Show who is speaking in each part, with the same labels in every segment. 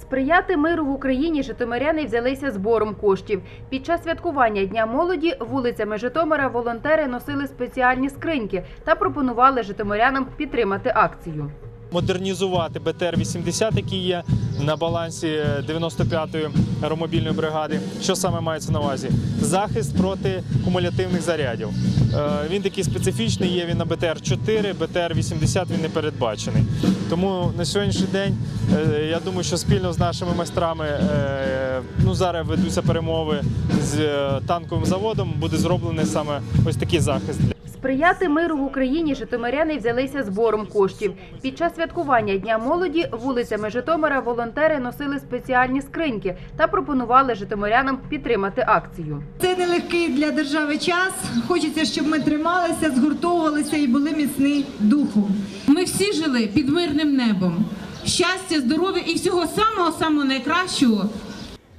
Speaker 1: Сприяти миру в Україні житомиряни взялися збором коштів. Під час святкування Дня молоді вулицями Житомира волонтери носили спеціальні скриньки та пропонували житомирянам підтримати акцію.
Speaker 2: Модернізувати БТР-80, який є на балансі 95-ї аеромобільної бригади. Що саме мається на увазі? Захист проти кумулятивних зарядів. Е, Він такий специфічний, є він на БТР-4, БТР-80 він не передбачений. Тому на сьогоднішній день е, я думаю, що спільно з нашими майстрами е, ну, зараз ведуться перемови з е, танковим заводом, буде зроблений саме ось такий захист.
Speaker 1: Сприяти миру в Україні житомиряни взялися збором коштів. Під час святкування Дня молоді вулицями Житомира волонтери носили спеціальні скриньки та пропонували житомирянам підтримати акцію.
Speaker 3: Це нелегкий для держави час. Хочеться, щоб ми трималися, згуртовувалися і були міцні духом.
Speaker 4: Ми всі жили під мирним небом. Щастя, здоров'я і всього самого самого найкращого.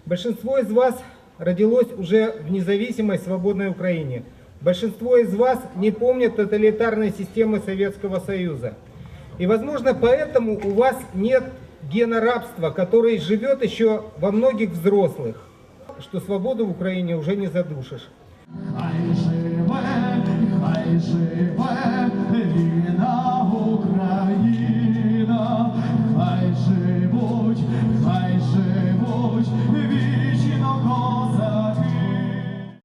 Speaker 5: Большинство из вас родилось уже в независимой свободной Украине. Большинство из вас не помнят тоталитарной системы Советского Союза. И, возможно, поэтому у вас нет гена рабства, который живет еще во многих взрослых, что свободу в Украине уже не задушишь.
Speaker 6: Хай живе, хай живе,